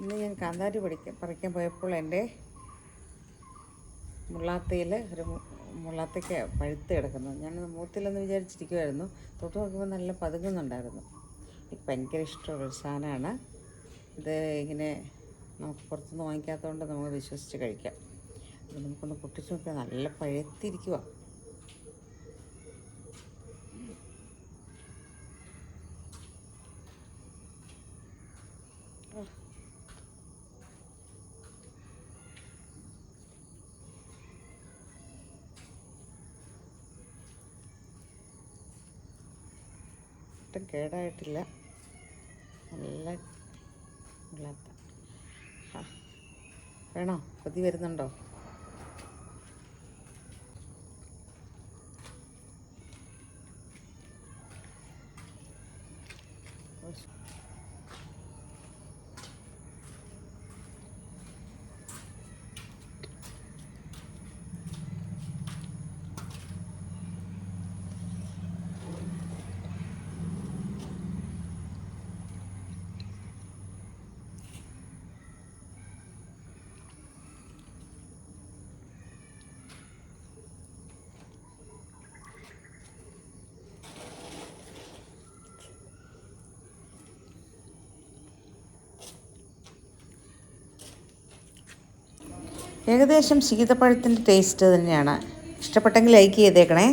ഇന്ന് ഞാൻ കാന്താരി പഠിക്കാൻ പറിക്കാൻ പോയപ്പോൾ എന്റെ മുള്ളാത്തയിൽ ഒരു മുള്ളാത്തയ്ക്ക് പഴുത്ത് കിടക്കുന്നു. ഞാൻ മൂത്തില്ലെന്ന് വിചാരിച്ചിരിക്കുമായിരുന്നു തൊട്ട് നോക്കുമ്പോൾ നല്ല പതുങ്ങുന്നുണ്ടായിരുന്നു. എനിക്ക് ഭയങ്കര ഇഷ്ടമുള്ളൊരു സാധനമാണ്. ഇത് ഇങ്ങനെ നമുക്ക് പുറത്തുനിന്ന് വാങ്ങിക്കാത്തതുകൊണ്ട് നമുക്ക് വിശ്വസിച്ച് കഴിക്കാം. അത് നമുക്കൊന്ന് പൊട്ടിച്ച് നോക്കിയാൽ നല്ല പഴുത്തിരിക്കുക ഒട്ടും കേടായിട്ടില്ല. നല്ല മുള്ളാത്ത ആ. വേണോ? കൊതി വരുന്നുണ്ടോ? ഏകദേശം ശീതപ്പഴത്തിന്റെ ടേസ്റ്റ് തന്നെയാണ്. ഇഷ്ടപ്പെട്ടെങ്കിൽ ലൈക്ക് ചെയ്തേക്കണേ.